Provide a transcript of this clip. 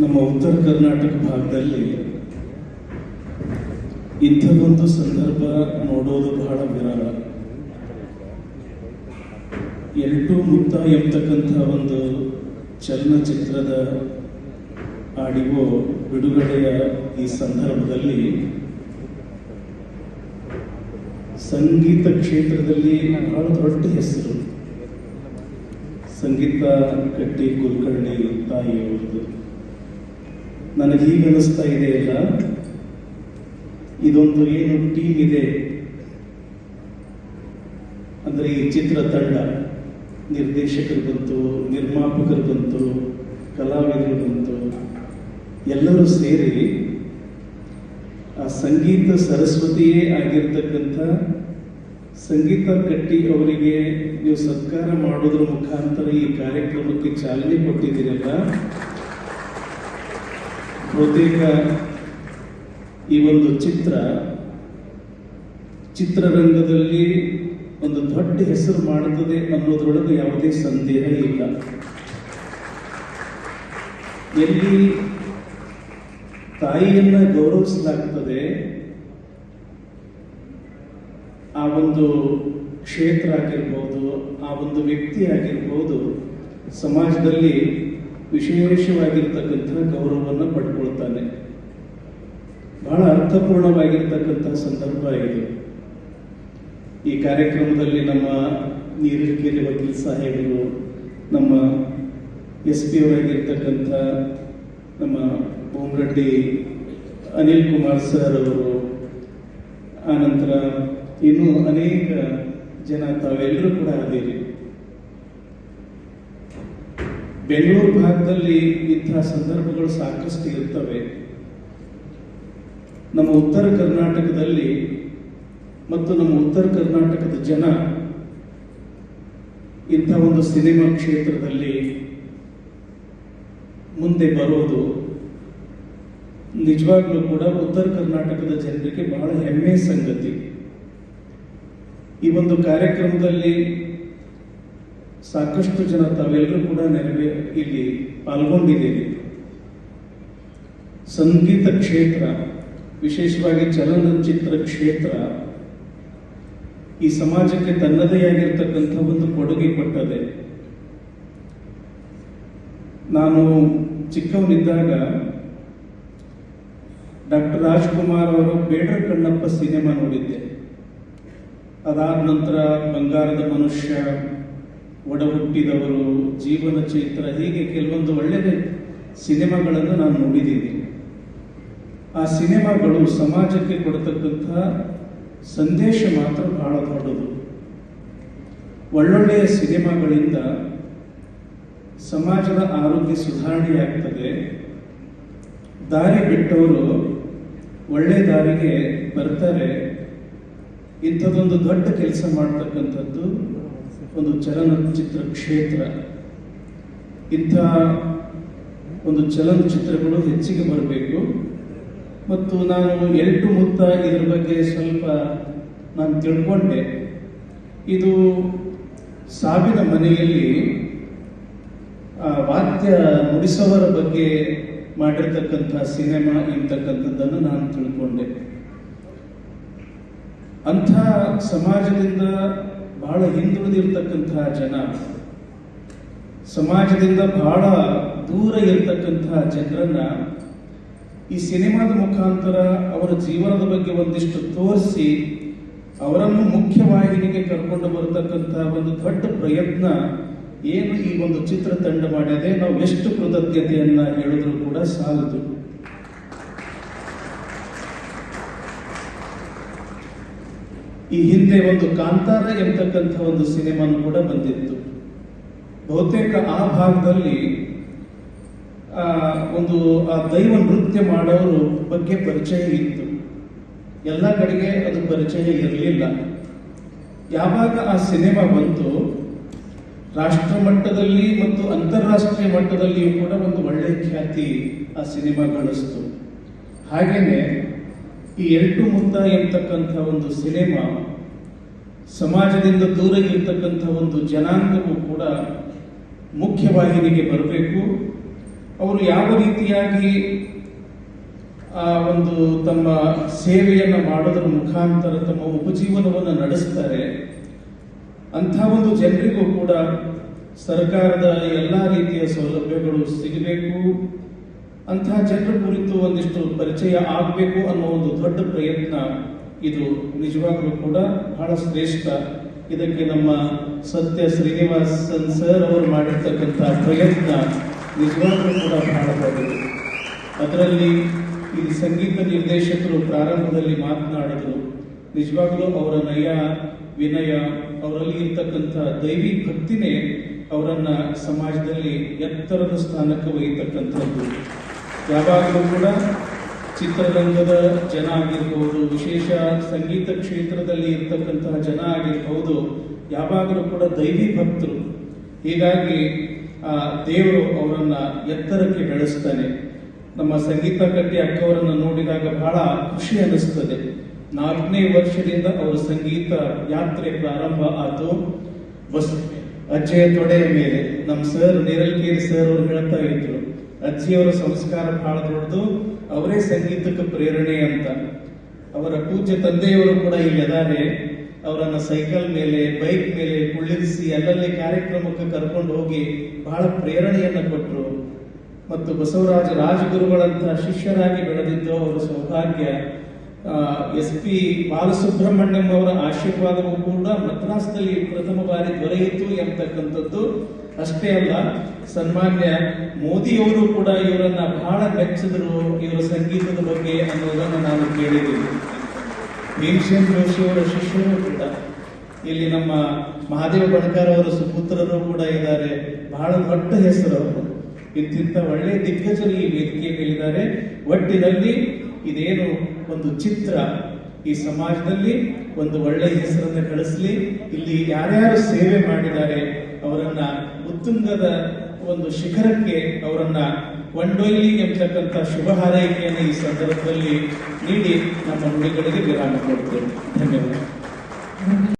ನಮ್ಮ ಉತ್ತರ ಕರ್ನಾಟಕ ಭಾಗದಲ್ಲಿ ಇಂಥದ್ದೊಂದು ಸಂದರ್ಭ ನೋಡೋದು ಬಹಳ ವಿರಳ. ಎರಡು ಮುಕ್ತ ಎಂಬತಕ್ಕಂಥ ಒಂದು ಚಲನಚಿತ್ರದ ಆಡಿಯೋ ಬಿಡುಗಡೆಯ ಈ ಸಂದರ್ಭದಲ್ಲಿ ಸಂಗೀತ ಕ್ಷೇತ್ರದಲ್ಲಿ ಬಹಳ ದೊಡ್ಡ ಹೆಸರು. ಸಂಗೀತ ಕಟ್ಟಿ ಕುಲಕರ್ಣಿ ತಾಯಿಯವ್ರದ್ದು ನನಗೆ ಈಗ ಅನಿಸ್ತಾ ಇದೆ ಅಲ್ಲ ಇದೊಂದು ಏನು ಟೀಮ್ ಇದೆ? ಅಂದ್ರೆ ಈ ಚಿತ್ರ ತಂಡ. ನಿರ್ದೇಶಕರು ಬಂತು, ನಿರ್ಮಾಪಕರು ಬಂತು, ಕಲಾವಿದರು ಬಂತು. ಎಲ್ಲರೂ ಸೇರಿ ಆ ಸಂಗೀತ ಸರಸ್ವತಿಯೇ ಆಗಿರ್ತಕ್ಕಂಥ ಸಂಗೀತ ಕಟ್ಟಿ ಅವರಿಗೆ ನೀವು ಸತ್ಕಾರ ಮಾಡೋದ್ರ ಮುಖಾಂತರ ಈ ಕಾರ್ಯಕ್ರಮಕ್ಕೆ ಚಾಲನೆ ಕೊಟ್ಟಿದ್ದೀರಲ್ಲ ಬಹುತೇಕ ಈ ಒಂದು ಚಿತ್ರ, ಚಿತ್ರರಂಗದಲ್ಲಿ ಒಂದು ದೊಡ್ಡ ಹೆಸರು ಮಾಡುತ್ತದೆ ಅನ್ನೋದ್ರೊಳಗೆ ಯಾವುದೇ ಸಂದೇಹ ಇಲ್ಲ. ಎಲ್ಲಿ ತಾಯಿಯನ್ನ ಗೌರವಿಸಲಾಗ್ತದೆ, ಆ ಒಂದು ಕ್ಷೇತ್ರ ಆಗಿರ್ಬೋದು, ಆ ಒಂದು ವ್ಯಕ್ತಿ ಆಗಿರ್ಬೋದು, ಸಮಾಜದಲ್ಲಿ ವಿಶೇಷವಾಗಿರ್ತಕ್ಕಂಥ ಗೌರವವನ್ನು ಪಡ್ಕೊಳ್ತಾನೆ. ಬಹಳ ಅರ್ಥಪೂರ್ಣವಾಗಿರ್ತಕ್ಕಂಥ ಸಂದರ್ಭ ಇದು. ಈ ಕಾರ್ಯಕ್ರಮದಲ್ಲಿ ನಮ್ಮ ನೀರಿಕೆರೆ ವಕೀಲ್ ಸಾಹೇಬರು, ನಮ್ಮ ಎಸ್ ಪಿ ಅವರಾಗಿರ್ತಕ್ಕಂಥ ನಮ್ಮ ಬೊಮ್ಮರೆಡ್ಡಿ ಅನಿಲ್ ಕುಮಾರ್ ಸರ್ ಅವರು, ಆನಂತರ ಇನ್ನೂ ಅನೇಕ ಜನ ತಾವೆಲ್ಲರೂ ಕೂಡ ಅದೇರಿ ಬೆಂಗಳೂರು ಭಾಗದಲ್ಲಿ ಇಂತಹ ಸಂದರ್ಭಗಳು ಸಾಕಷ್ಟು ಇರ್ತವೆ. ನಮ್ಮ ಉತ್ತರ ಕರ್ನಾಟಕದಲ್ಲಿ ಮತ್ತು ನಮ್ಮ ಉತ್ತರ ಕರ್ನಾಟಕದ ಜನ ಇಂಥ ಒಂದು ಸಿನಿಮಾ ಕ್ಷೇತ್ರದಲ್ಲಿ ಮುಂದೆ ಬರೋದು ನಿಜವಾಗ್ಲೂ ಕೂಡ ಉತ್ತರ ಕರ್ನಾಟಕದ ಜನರಿಗೆ ಬಹಳ ಹೆಮ್ಮೆ ಸಂಗತಿ. ಈ ಒಂದು ಕಾರ್ಯಕ್ರಮದಲ್ಲಿ ಸಾಕಷ್ಟು ಜನ ತಾವೆಲ್ಲರೂ ಕೂಡ ನೆರವೇ ಇಲ್ಲಿ ಪಾಲ್ಗೊಂಡಿದ್ದೀರಿ. ಸಂಗೀತ ಕ್ಷೇತ್ರ, ವಿಶೇಷವಾಗಿ ಚಲನಚಿತ್ರ ಕ್ಷೇತ್ರ, ಈ ಸಮಾಜಕ್ಕೆ ತನ್ನದೇ ಆಗಿರ್ತಕ್ಕಂಥ ಒಂದು ಕೊಡುಗೆ ಕೊಟ್ಟದೆ. ನಾನು ಚಿಕ್ಕವನಿದ್ದಾಗ ಡಾಕ್ಟರ್ ರಾಜ್ಕುಮಾರ್ ಅವರು ಬೇಡರ ಕಣ್ಣಪ್ಪ ಸಿನಿಮಾ ನೋಡಿದ್ದೆ. ಅದಾದ ನಂತರ ಬಂಗಾರದ ಮನುಷ್ಯ ಒಡ ಹುಟ್ಟಿದವರು ಜೀವನ ಚೈತ್ರ ಹೀಗೆ ಕೆಲವೊಂದು ಒಳ್ಳೆಯ ಸಿನಿಮಾಗಳನ್ನು ನಾನು ನೋಡಿದ್ದೀನಿ. ಆ ಸಿನಿಮಾಗಳು ಸಮಾಜಕ್ಕೆ ಕೊಡತಕ್ಕಂಥ ಸಂದೇಶ ಮಾತ್ರ ಬಹಳ ದೊಡ್ಡದು. ಒಳ್ಳೊಳ್ಳೆಯ ಸಿನಿಮಾಗಳಿಂದ ಸಮಾಜದ ಆರೋಗ್ಯ ಸುಧಾರಣೆಯಾಗ್ತದೆ. ದಾರಿ ಬಿಟ್ಟವರು ಒಳ್ಳೆ ದಾರಿಗೆ ಬರ್ತಾರೆ. ಇಂಥದ್ದೊಂದು ದೊಡ್ಡ ಕೆಲಸ ಮಾಡ್ತಕ್ಕಂಥದ್ದು ಒಂದು ಚಲನಚಿತ್ರ ಕ್ಷೇತ್ರ. ಇಂಥ ಒಂದು ಚಲನಚಿತ್ರಗಳು ಹೆಚ್ಚಿಗೆ ಬರಬೇಕು. ಮತ್ತು ನಾನು ಎರಡು ಮುತ್ತ ಇದರ ಬಗ್ಗೆ ಸ್ವಲ್ಪ ನಾನು ತಿಳ್ಕೊಂಡೆ. ಇದು ಸಾವಿನ ಮನೆಯಲ್ಲಿ ವಾದ್ಯ ನುಡಿಸವರ ಬಗ್ಗೆ ಮಾಡಿರ್ತಕ್ಕಂಥ ಸಿನಿಮಾ ಎಂತಕ್ಕಂಥದ್ದನ್ನು ನಾನು ತಿಳ್ಕೊಂಡೆ. ಅಂಥ ಸಮಾಜದಿಂದ ಬಹಳ ಹಿಂದುಳಿದಿರ್ತಕ್ಕಂತಹ ಜನ. ಸಮಾಜದಿಂದ ಬಹಳ ದೂರ ಇರತಕ್ಕಂತಹ ಜನರನ್ನ ಈ ಸಿನಿಮಾದ ಮುಖಾಂತರ ಅವರ ಜೀವನದ ಬಗ್ಗೆ ಒಂದಿಷ್ಟು ತೋರಿಸಿ ಅವರನ್ನು ಮುಖ್ಯವಾಹಿನಿಗೆ ಕರ್ಕೊಂಡು ಬರತಕ್ಕಂತಹ ಒಂದು ದೊಡ್ಡ ಪ್ರಯತ್ನ ಏನು ಈ ಒಂದು ಚಿತ್ರತಂಡ ಮಾಡಿದೆ. ನಾವು ಎಷ್ಟು ಕೃತಜ್ಞತೆಯನ್ನ ಹೇಳಿದ್ರು ಕೂಡ ಸಾಲದು. ಈ ಹಿಂದೆ ಒಂದು ಕಾಂತಾರ ಎಂತಕ್ಕಂಥ ಒಂದು ಸಿನಿಮಾನು ಕೂಡ ಬಂದಿತ್ತು. ಬಹುತೇಕ ಆ ಭಾಗದಲ್ಲಿ ಒಂದು ಆ ದೈವ ನೃತ್ಯ ಮಾಡೋರು ಬಗ್ಗೆ ಪರಿಚಯ ಇತ್ತು. ಎಲ್ಲ ಕಡೆಗೆ ಅದು ಪರಿಚಯ ಇರಲಿಲ್ಲ. ಯಾವಾಗ ಆ ಸಿನಿಮಾ ಬಂತು ರಾಷ್ಟ್ರ ಮಟ್ಟದಲ್ಲಿ ಮತ್ತು ಅಂತಾರಾಷ್ಟ್ರೀಯ ಮಟ್ಟದಲ್ಲಿಯೂ ಕೂಡ ಒಂದು ಒಳ್ಳೆಯ ಖ್ಯಾತಿ ಆ ಸಿನಿಮಾ ಗಳಿಸ್ತು. ಹಾಗೇನೆ ಈ ಎಂಟು ಮುತ್ತ ಎಂತಕ್ಕಂಥ ಒಂದು ಸಿನಿಮಾ ಸಮಾಜದಿಂದ ದೂರ ಇರ್ತಕ್ಕಂಥ ಒಂದು ಜನಾಂಗವು ಕೂಡ ಮುಖ್ಯವಾಹಿನಿಗೆ ಬರಬೇಕು. ಅವರು ಯಾವ ರೀತಿಯಾಗಿ ಆ ಒಂದು ತಮ್ಮ ಸೇವೆಯನ್ನು ಮಾಡೋದರ ಮುಖಾಂತರ ತಮ್ಮ ಉಪಜೀವನವನ್ನು ನಡೆಸ್ತಾರೆ, ಅಂಥ ಒಂದು ಜನರಿಗೂ ಕೂಡ ಸರ್ಕಾರದ ಎಲ್ಲ ರೀತಿಯ ಸೌಲಭ್ಯಗಳು ಸಿಗಬೇಕು. ಅಂತಹ ಜನರ ಕುರಿತು ಒಂದಿಷ್ಟು ಪರಿಚಯ ಆಗಬೇಕು ಅನ್ನೋ ಒಂದು ದೊಡ್ಡ ಪ್ರಯತ್ನ ಇದು ನಿಜವಾಗಲೂ ಕೂಡ ಬಹಳ ಶ್ರೇಷ್ಠ. ಇದಕ್ಕೆ ನಮ್ಮ ಸತ್ಯ ಶ್ರೀನಿವಾಸನ್ ಸರ್ ಅವರು ಮಾಡಿರ್ತಕ್ಕಂಥ ಪ್ರಯತ್ನ ನಿಜವಾಗ್ಲೂ ಕೂಡ ಬಹಳ ದೊಡ್ಡದು ಅದರಲ್ಲಿ ಈ ಸಂಗೀತ ನಿರ್ದೇಶಕರು ಪ್ರಾರಂಭದಲ್ಲಿ ಮಾತನಾಡಿದರು, ನಿಜವಾಗಲೂ ಅವರ ನಯ, ವಿನಯ, ಅವರಲ್ಲಿ ಇರ್ತಕ್ಕಂಥ ದೈವಿ ಭಕ್ತಿನೇ ಅವರನ್ನು ಸಮಾಜದಲ್ಲಿ ಎತ್ತರದ ಸ್ಥಾನಕ್ಕೆ ಒಯ್ಯತಕ್ಕಂಥದ್ದು. ಯಾವಾಗಲೂ ಕೂಡ ಚಿತ್ರರಂಗದ ಜನ ಆಗಿರ್ಬೋದು, ವಿಶೇಷ ಸಂಗೀತ ಕ್ಷೇತ್ರದಲ್ಲಿ ಇರ್ತಕ್ಕಂತಹ ಜನ ಆಗಿರ್ಬೋದು, ಯಾವಾಗಲೂ ಕೂಡ ದೈವಿ ಭಕ್ತರು. ಹೀಗಾಗಿ, ಆ, ದೇವರು ಅವರನ್ನ ಎತ್ತರಕ್ಕೆ ಬೆಳೆಸ್ತಾನೆ. ನಮ್ಮ ಸಂಗೀತ ಕಟ್ಟಿ ಅಕ್ಕವರನ್ನ ನೋಡಿದಾಗ ಬಹಳ ಖುಷಿ ಅನಿಸ್ತದೆ ನಾಲ್ಕನೇ ವರ್ಷದಿಂದ ಅವರ ಸಂಗೀತ ಯಾತ್ರೆ ಪ್ರಾರಂಭ ಆಯಿತು ಬಸ್ ಅಜ್ಜಿಯ ತೊಡೆಯ ಮೇಲೆ ನಮ್ಮ ಸರ್ ನೇರಲ್ಕೇರಿ ಸರ್ ಅವರು ಹೇಳ್ತಾ ಇದ್ರು, ಅಜ್ಜಿಯವರ ಸಂಸ್ಕಾರ ಬಹಳ ದೊಡ್ಡದು, ಅವರೇ ಸಂಗೀತಕ್ಕೆ ಪ್ರೇರಣೆ ಅಂತ. ಅವರ ಪೂಜ್ಯ ತಂದೆಯವರು ಕೂಡ ಇಲ್ಲಿ ಅದಾರೆ. ಅವರನ್ನ ಸೈಕಲ್ ಮೇಲೆ ಬೈಕ್ ಮೇಲೆ ಕುಳ್ಳಿರಿಸಿ ಅಲ್ಲಲ್ಲಿ ಕಾರ್ಯಕ್ರಮಕ್ಕೆ ಕರ್ಕೊಂಡು ಹೋಗಿ ಬಹಳ ಪ್ರೇರಣೆಯನ್ನ ಕೊಟ್ಟರು ಮತ್ತು ಬಸವರಾಜ ರಾಜಗುರುಗಳಂತ ಶಿಷ್ಯರಾಗಿ ಬೆಳೆದಿದ್ದು ಅವರ ಸೌಭಾಗ್ಯ. ಎಸ್ ಪಿ ಬಾಲಸುಬ್ರಹ್ಮಣ್ಯಂ ಅವರ ಆಶೀರ್ವಾದವೂ ಕೂಡ ಮದ್ರಾಸ್ನಲ್ಲಿ ಪ್ರಥಮ ಬಾರಿ ದೊರೆಯಿತು ಎಂಬತಕ್ಕಂಥದ್ದು ಅಷ್ಟೇ ಅಲ್ಲ, ಸನ್ಮಾನ್ಯ ಮೋದಿಯವರು ಕೂಡ ಇವರನ್ನ ಬಹಳ ಮೆಚ್ಚಿದ್ರು ಇವರ ಸಂಗೀತದ ಬಗ್ಗೆ ಅನ್ನೋದನ್ನು ನಾನು ಕೇಳಿದ್ದೀನಿ. ಭೀಮಸೇನ್ ಜೋಶಿ ಅವರ ಶಿಷ್ಯರು ಕೂಡ, ಇಲ್ಲಿ ನಮ್ಮ ಮಹಾದೇವ ಬಣಕಾರ್ ಅವರ ಸುಪುತ್ರರು ಕೂಡ ಇದ್ದಾರೆ, ಬಹಳ ದೊಡ್ಡ ಹೆಸರು ಅವರು. ಇಂತಿಂತ ಒಳ್ಳೆ ದಿಗ್ಗಜರು ಈ ವೇದಿಕೆ ಮೇಲಿದ್ದಾರೆ ಒಟ್ಟಿನಲ್ಲಿ ಇದೇನು ಒಂದು ಚಿತ್ರ ಈ ಸಮಾಜದಲ್ಲಿ ಒಂದು ಒಳ್ಳೆ ಹೆಸರನ್ನು ಕಳಿಸಲಿ ಇಲ್ಲಿ ಯಾರ್ಯಾರು ಸೇವೆ ಮಾಡಿದ್ದಾರೆ, ಅವರನ್ನ ಉತ್ತುಂಗದ ಒಂದು ಶಿಖರಕ್ಕೆ ಅವರನ್ನ ಕೊಂಡೊಯ್ಲಿ ಎಂಬತಕ್ಕಂಥ ಶುಭ ಹಾರೈಕೆಯನ್ನು ಈ ಸಂದರ್ಭದಲ್ಲಿ ನೀಡಿ ನಮ್ಮ ನುಡಿಗಳಿಗೆ ವಿರಾಮ ಕೊಡ್ತೇವೆ. ಧನ್ಯವಾದ.